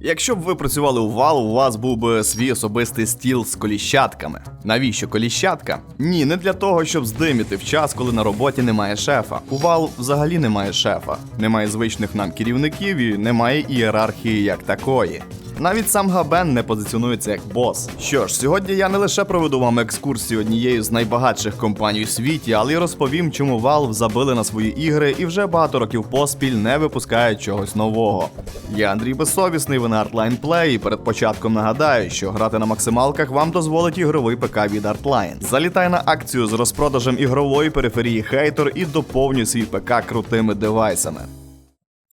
Якщо б ви працювали у вал, у вас був би свій особистий стіл з коліщатками. Навіщо коліщатка? Ні, не для того, щоб здиміти в час, коли на роботі немає шефа. У вал взагалі немає шефа, немає звичних нам керівників і немає ієрархії як такої. Навіть сам Габен не позиціонується як бос. Що ж, сьогодні я не лише проведу вам екскурсію однією з найбагатших компаній у світі, але й розповім, чому Valve забили на свої ігри і вже багато років поспіль не випускають чогось нового. Я Андрій Безсовісний, ви на Artline Play, і перед початком нагадаю, що грати на максималках вам дозволить ігровий ПК від Artline. Залітай на акцію з розпродажем ігрової периферії Hater і доповнюй свій ПК крутими девайсами.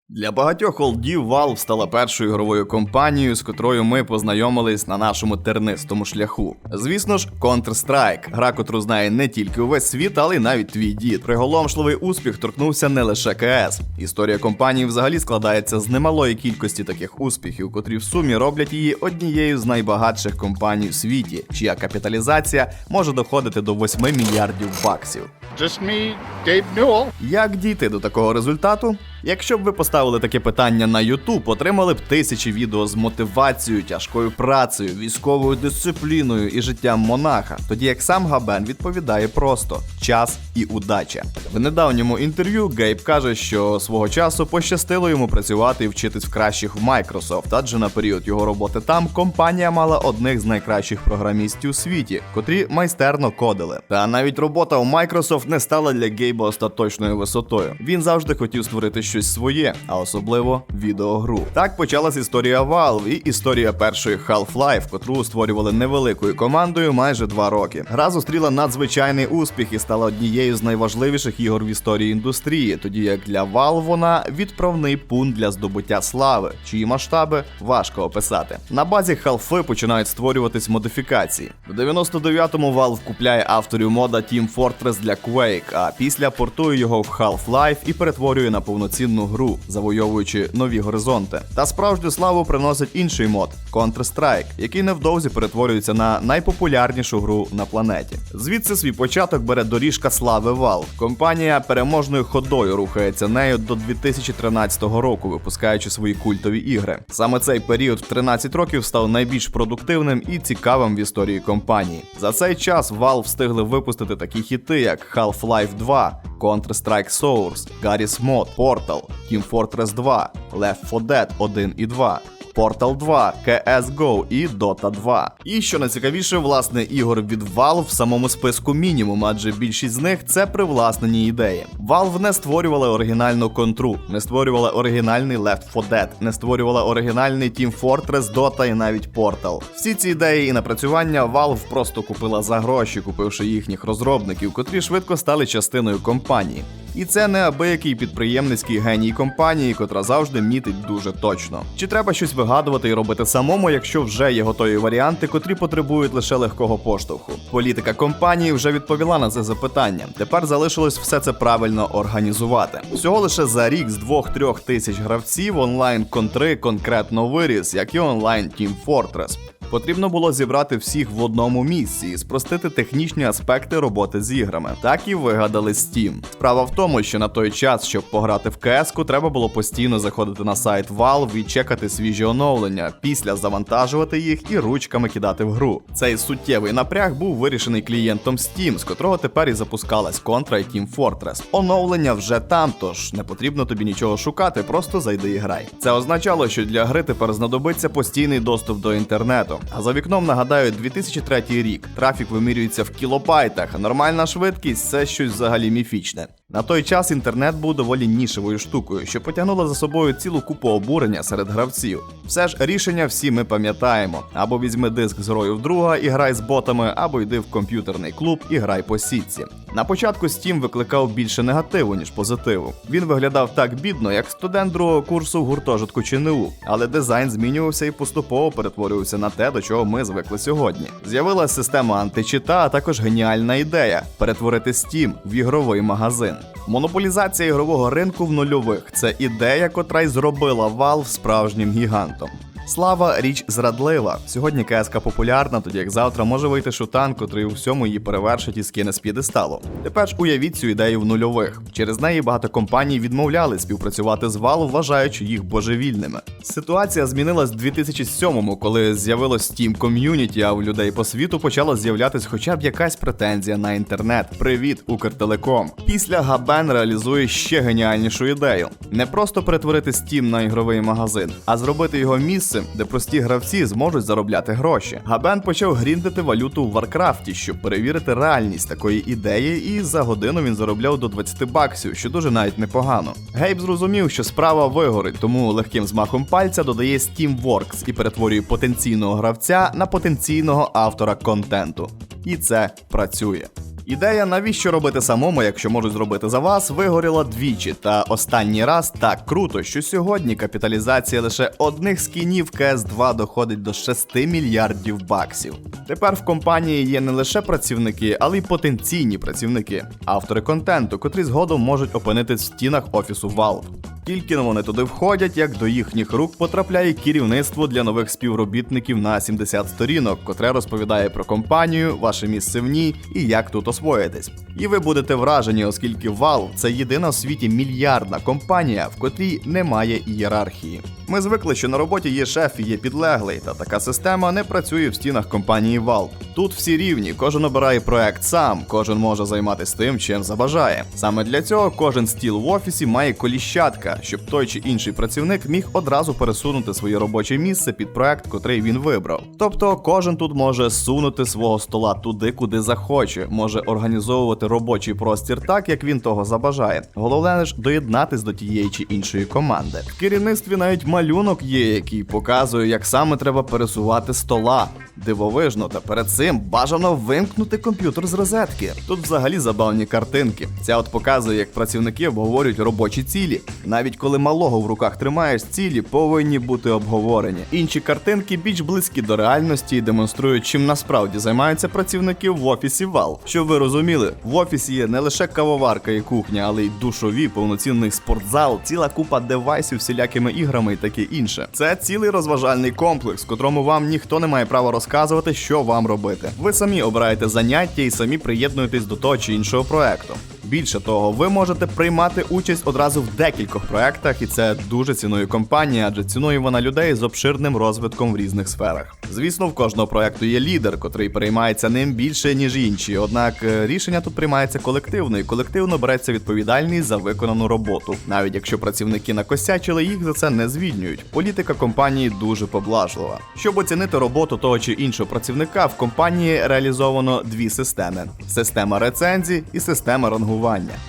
Для багатьох олдів Valve стала першою ігровою компанією, з котрою ми познайомились на нашому тернистому шляху. Звісно ж, Counter-Strike, гра, котру знає не тільки увесь світ, але й навіть твій дід. Приголомшливий успіх торкнувся не лише КС. Історія компанії взагалі складається з немалої кількості таких успіхів, котрі в сумі роблять її однією з найбагатших компаній у світі, чия капіталізація може доходити до 8 мільярдів баксів. Just me, Gabe Newell. Як дійти до такого результату? Якщо б ви поставили таке питання на YouTube, отримали б тисячі відео з мотивацією, тяжкою працею, військовою дисципліною і життям монаха, тоді як сам Габен відповідає просто час і удача. В недавньому інтерв'ю Гейб каже, що свого часу пощастило йому працювати і вчитись в кращих в Microsoft, адже на період його роботи там компанія мала одних з найкращих програмістів у світі, котрі майстерно кодили. Та навіть робота у Microsoft не стала для Гейба остаточною висотою. Він завжди хотів створити щось своє, а особливо відеогру. Так почалась історія Valve і історія першої Half-Life, котру створювали невеликою командою майже два роки. Гра зустріла надзвичайний успіх і стала однією з найважливіших ігор в історії індустрії, тоді як для Valve вона відправний пункт для здобуття слави, чиї масштаби важко описати. На базі Half починають створюватись модифікації. В 99-му Valve купляє авторів мода Team Fortress для Quake, а після портує його в Half-Life і перетворює на повноцінну гру, завойовуючи нові горизонти. Та справжню славу приносить інший мод Counter-Strike, який невдовзі перетворюється на найпопулярнішу гру на планеті. Звідси свій початок бере доріжка слави Valve. Компанія переможною ходою рухається нею до 2013 року, випускаючи свої культові ігри. Саме цей період в 13 років став найбільш продуктивним і цікавим в історії компанії. За цей час Valve встигли випустити такі хіти, як Half-Life 2, Counter-Strike Source, Garry's Mod, Portal, Team Fortress 2, Left 4 Dead 1 і 2. Portal 2, CSGO і Dota 2. І що найцікавіше, власне, ігор від Valve в самому списку мінімум, адже більшість з них це привласнені ідеї. Valve не створювала оригінальну контру, не створювала оригінальний Left 4 Dead, не створювала оригінальний Team Fortress, Dota і навіть Portal. Всі ці ідеї і напрацювання Valve просто купила за гроші, купивши їхніх розробників, котрі швидко стали частиною компанії. І це не абиякий підприємницький геній компанії, котра завжди мітить дуже точно. Чи треба щось вигадувати і робити самому, якщо вже є готові варіанти, котрі потребують лише легкого поштовху? Політика компанії вже відповіла на це запитання. Тепер залишилось все це правильно організувати. Всього лише за рік з 2-3 тисяч гравців онлайн контри конкретно виріс, як і онлайн Team Fortress. Потрібно було зібрати всіх в одному місці і спростити технічні аспекти роботи з іграми. Так і вигадали Steam. Справа в тому, що на той час, щоб пограти в cs треба було постійно заходити на сайт Valve і чекати свіжі оновлення, після завантажувати їх і ручками кидати в гру. Цей суттєвий напряг був вирішений клієнтом Steam, з котрого тепер і запускалась Contra і Team Fortress. Оновлення вже там, тож не потрібно тобі нічого шукати, просто зайди і грай. Це означало, що для гри тепер знадобиться постійний доступ до інтернету. А за вікном нагадаю 2003 рік. Трафік вимірюється в кілобайтах, а нормальна швидкість це щось взагалі міфічне. На той час інтернет був доволі нішевою штукою, що потягнуло за собою цілу купу обурення серед гравців. Все ж рішення всі ми пам'ятаємо: або візьми диск з грою в друга і грай з ботами, або йди в комп'ютерний клуб і грай по сітці. На початку Steam викликав більше негативу, ніж позитиву. Він виглядав так бідно, як студент другого курсу в гуртожитку ЧНУ, але дизайн змінювався і поступово перетворювався на те, до чого ми звикли сьогодні. З'явилася система античита, а також геніальна ідея перетворити Steam в ігровий магазин. Монополізація ігрового ринку в нульових це ідея, котра й зробила Valve справжнім гігантом. Слава річ зрадлива. Сьогодні КСК популярна, тоді як завтра може вийти шутан, котрий у всьому її перевершить і скине з п'єдесталу. Тепер ж уявіть цю ідею в нульових. Через неї багато компаній відмовляли співпрацювати з Valve, вважаючи їх божевільними. Ситуація змінилась в 2007-му, коли з'явилось Steam Community, а у людей по світу почала з'являтись хоча б якась претензія на інтернет. Привіт, Укртелеком. Після Габен реалізує ще геніальнішу ідею: не просто перетворити Steam на ігровий магазин, а зробити його місцем, де прості гравці зможуть заробляти гроші. Габен почав гріндити валюту в Варкрафті, щоб перевірити реальність такої ідеї, і за годину він заробляв до 20 баксів, що дуже навіть непогано. Гейб зрозумів, що справа вигорить, тому легким змахом пальця додає Steamworks і перетворює потенційного гравця на потенційного автора контенту. І це працює. Ідея, навіщо робити самому, якщо можуть зробити за вас, вигоріла двічі. Та останній раз так круто, що сьогодні капіталізація лише одних скінів CS2 доходить до 6 мільярдів баксів. Тепер в компанії є не лише працівники, але й потенційні працівники, автори контенту, котрі згодом можуть опинитись в стінах офісу Valve. Тільки но вони туди входять, як до їхніх рук потрапляє керівництво для нових співробітників на 70 сторінок, котре розповідає про компанію, ваше місце в ній і як тут освоїтись. І ви будете вражені, оскільки Valve – це єдина в світі мільярдна компанія, в котрій немає ієрархії. Ми звикли, що на роботі є шеф і є підлеглий, та така система не працює в стінах компанії Valve. Тут всі рівні, кожен обирає проект сам, кожен може займатися тим, чим забажає. Саме для цього кожен стіл в офісі має коліщатка, щоб той чи інший працівник міг одразу пересунути своє робоче місце під проект, котрий він вибрав. Тобто кожен тут може сунути свого стола туди, куди захоче, може організовувати робочий простір так, як він того забажає. Головне ж доєднатись до тієї чи іншої команди. В керівництві навіть малюнок є, який показує, як саме треба пересувати стола. Дивовижно, та перед цим бажано вимкнути комп'ютер з розетки. Тут взагалі забавні картинки. Ця от показує, як працівники обговорюють робочі цілі. Навіть коли малого в руках тримаєш, цілі повинні бути обговорені. Інші картинки більш близькі до реальності і демонструють, чим насправді займаються працівники в офісі Valve. Щоб ви розуміли, в офісі є не лише кавоварка і кухня, але й душові, повноцінний спортзал, ціла купа девайсів, всілякими іграми і таке інше. Це цілий розважальний комплекс, котрому вам ніхто не має права розказувати, що вам робити. Ви самі обираєте заняття і самі приєднуєтесь до того чи іншого проекту. Більше того, ви можете приймати участь одразу в декількох проектах, і це дуже цінує компанія, адже цінує вона людей з обширним розвитком в різних сферах. Звісно, в кожного проекту є лідер, котрий переймається ним більше ніж інші. Однак е, рішення тут приймається колективно, і колективно береться відповідальність за виконану роботу. Навіть якщо працівники накосячили, їх за це не звільнюють. Політика компанії дуже поблажлива. Щоб оцінити роботу того чи іншого працівника, в компанії реалізовано дві системи: система рецензій і система рангування.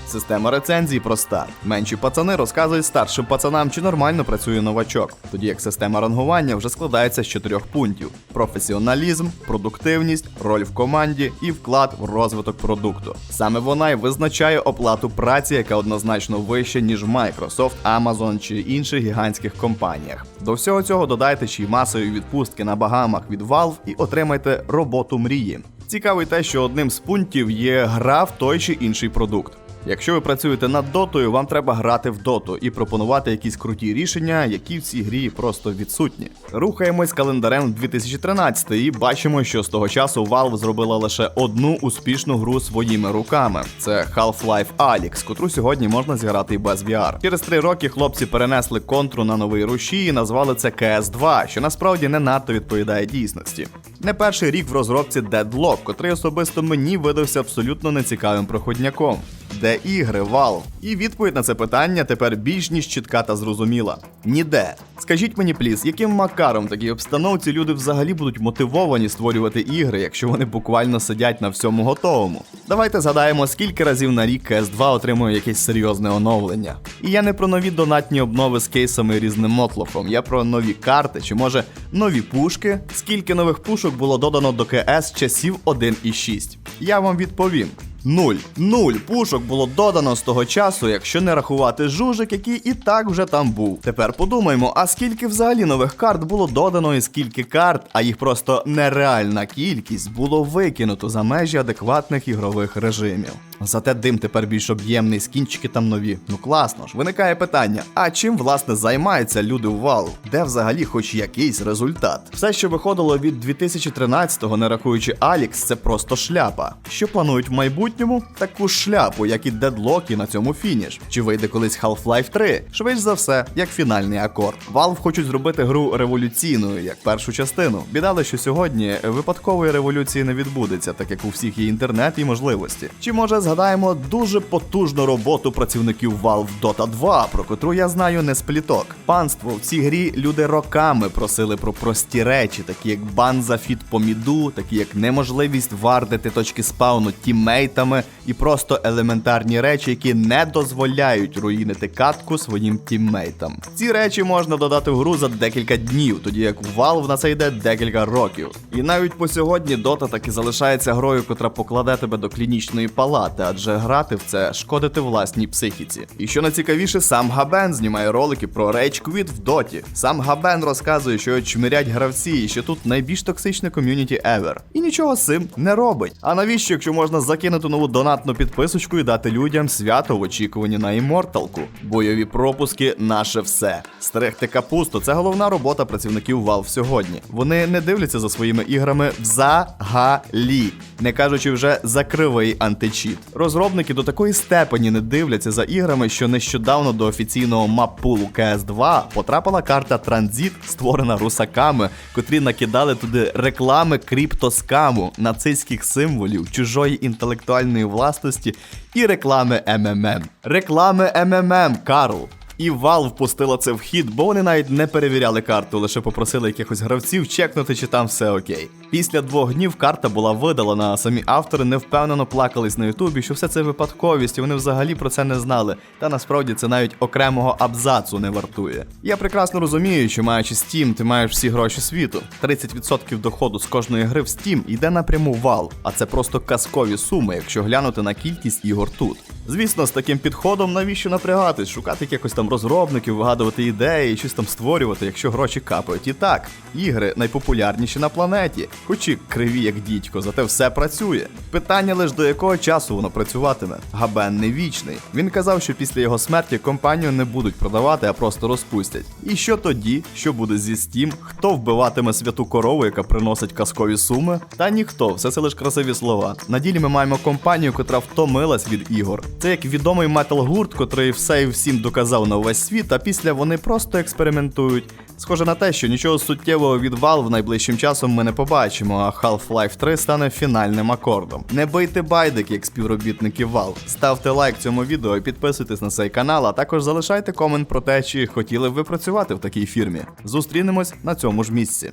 Система рецензій проста. Менші пацани розказують старшим пацанам, чи нормально працює новачок. Тоді як система рангування вже складається з чотирьох пунктів: професіоналізм, продуктивність, роль в команді і вклад в розвиток продукту. Саме вона й визначає оплату праці, яка однозначно вища, ніж в Microsoft, Amazon чи інших гігантських компаніях. До всього цього додайте ще й масові відпустки на багамах від Valve і отримайте роботу мрії. Цікаво й те, що одним з пунктів є гра в той чи інший продукт. Якщо ви працюєте над дотою, вам треба грати в доту і пропонувати якісь круті рішення, які в цій грі просто відсутні. Рухаємось календарем 2013 і бачимо, що з того часу Valve зробила лише одну успішну гру своїми руками. Це Half-Life Alyx, котру сьогодні можна зіграти і без VR. Через три роки хлопці перенесли контру на новий руші і назвали це CS2, що насправді не надто відповідає дійсності. Не перший рік в розробці Deadlock, котрий особисто мені видався абсолютно нецікавим проходняком. Де ігри, Valve? І відповідь на це питання тепер більш ніж чітка та зрозуміла. Ніде. Скажіть мені, пліс, яким макаром в такій обстановці люди взагалі будуть мотивовані створювати ігри, якщо вони буквально сидять на всьому готовому? Давайте згадаємо, скільки разів на рік CS2 отримує якесь серйозне оновлення. І я не про нові донатні обнови з кейсами і різним мотлохом, я про нові карти чи може нові пушки. Скільки нових пушок було додано до КС часів 1.6? Я вам відповім. Нуль. Нуль пушок було додано з того часу, якщо не рахувати жужик, який і так вже там був. Тепер подумаймо, а скільки взагалі нових карт було додано і скільки карт, а їх просто нереальна кількість було викинуто за межі адекватних ігрових режимів. Зате дим тепер більш об'ємний, скінчики там нові. Ну класно ж. Виникає питання: а чим власне займаються люди в Valve? Де взагалі хоч якийсь результат? Все, що виходило від 2013-го, не рахуючи Алікс, це просто шляпа. Що планують в майбутньому? Таку шляпу, як і Дедлок і на цьому фініш. Чи вийде колись Half-Life 3? Швидше за все, як фінальний акорд. Valve хочуть зробити гру революційною, як першу частину. Біда, лише, що сьогодні випадкової революції не відбудеться, так як у всіх є інтернет і можливості. Чи може згадаємо дуже потужну роботу працівників Valve Dota 2, про котру я знаю не з пліток. Панство в цій грі люди роками просили про прості речі, такі як бан за фіт по міду, такі як неможливість вардити точки спауну тіммейтами і просто елементарні речі, які не дозволяють руїнити катку своїм тіммейтам. Ці речі можна додати в гру за декілька днів, тоді як у Valve на це йде декілька років. І навіть по сьогодні Dota таки залишається грою, котра покладе тебе до клінічної палати, адже грати в це шкодити власній психіці. І що найцікавіше, сам Габен знімає ролики про Rage в Доті. Сам Габен розказує, що чмирять гравці, і що тут найбільш токсичне ком'юніті ever. І нічого з цим не робить. А навіщо, якщо можна закинути нову донатну підписочку і дати людям свято в очікуванні на імморталку? Бойові пропуски наше все. Стерегти капусту це головна робота працівників Valve сьогодні. Вони не дивляться за своїми іграми взагалі, не кажучи вже за кривий античіт. Розробники до такої степені не дивляться за іграми, що нещодавно до офіційного маппулу CS2 потрапила карта Транзит, створена русаками, котрі накидали туди реклами криптоскаму, нацистських символів, чужої інтелектуальної власності і реклами МММ. Реклами МММ, Карл. І Valve пустила це в хід, бо вони навіть не перевіряли карту, лише попросили якихось гравців чекнути, чи там все окей. Після двох днів карта була видалена, а самі автори невпевнено плакались на Ютубі, що все це випадковість, і вони взагалі про це не знали. Та насправді це навіть окремого абзацу не вартує. Я прекрасно розумію, що маючи Steam, ти маєш всі гроші світу. 30% доходу з кожної гри в Steam йде напряму в Valve, а це просто казкові суми, якщо глянути на кількість ігор тут. Звісно, з таким підходом навіщо напрягатись, шукати якихось там розробників, вигадувати ідеї, щось там створювати, якщо гроші капають. І так, ігри найпопулярніші на планеті, хоч і криві як дідько, зате все працює. Питання лише до якого часу воно працюватиме. Габен не вічний. Він казав, що після його смерті компанію не будуть продавати, а просто розпустять. І що тоді, що буде зі Steam, хто вбиватиме святу корову, яка приносить казкові суми? Та ніхто, все це лише красиві слова. На ділі ми маємо компанію, котра втомилась від ігор. Це як відомий метал гурт, котрий все і всім доказав на увесь світ, а після вони просто експериментують. Схоже на те, що нічого суттєвого від Valve найближчим часом ми не побачимо, а Half-Life 3 стане фінальним акордом. Не бийте байдик, як співробітники Valve. Ставте лайк цьому відео і підписуйтесь на цей канал, а також залишайте комент про те, чи хотіли б ви працювати в такій фірмі. Зустрінемось на цьому ж місці.